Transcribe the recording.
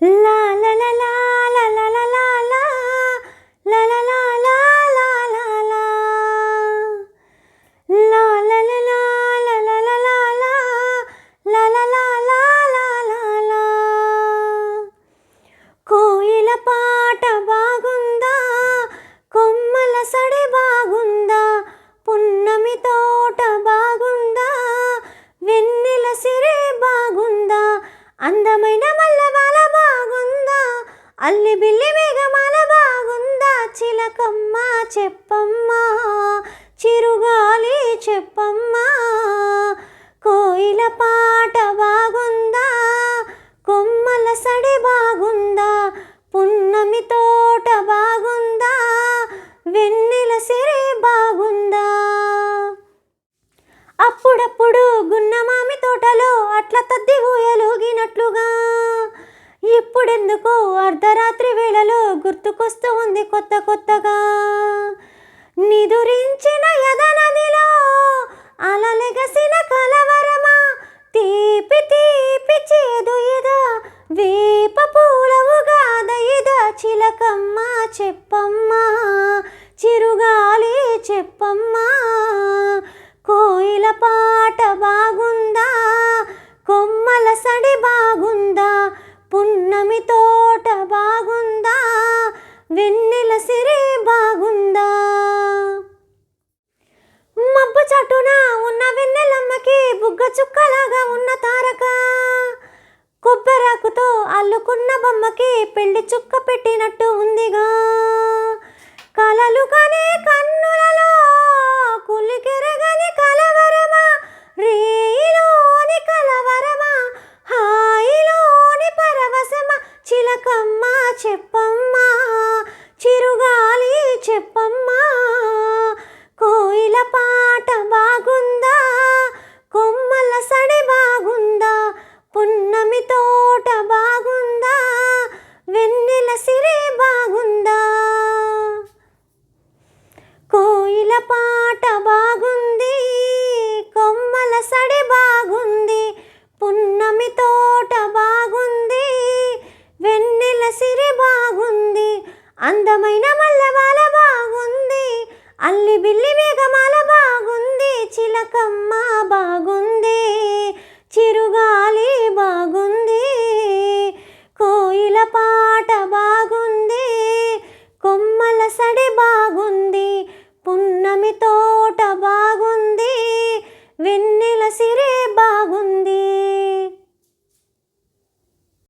లా లా లా లా లా లా లా లా లా. లా లా లా లా లా లా లా. లా లా లా లా లా లా లా లా లా. లా లా లా లా లా లా లా. కోయిల పాట బాగుందా కొమ్మల సడి బాగుందా పున్నమి తోట బాగుందా వెన్నెల సిరే బాగుందా అందమైన అల్లి బిల్లి మేఘమాల బాగుందా? చిలకమ్మ చెప్పమ్మా. చిరుగాలి చెప్పమ్మా. కోయిల పాట బాగుందా? కొమ్మల సడి రాత్రి వేళలో గుర్తుకొస్తూ ఉంది కొత్త కొత్తగా. నిదురించిన యదనదిలో అలలెగసిన కలవరమా? తీపి తీపి చేదు ఇదా వేప పూలవుగాద ఇదా చిలకమ్మ చెప్పమ్మా చిరుగాలి చెప్పమ్మా. కోయిల పున్నమి తోట బాగుందా? వెన్నెల సిరి బాగుందా? మబ్బు చటున ఉన్న వెన్నెలమ్మకి బుగ్గ చుక్కలాగా ఉన్న తారక. కొబ్బరాకుతో అల్లుకున్న బొమ్మకి పెళ్ళి చుక్క పెట్టి పాట బాగుంది కొమ్మల సడి బాగుంది పున్నమి తోట బాగుంది వెన్నెల సిరి బాగుంది అందమైన మల్లెవాల బాగుంది అల్లి బిల్లి మేఘమాల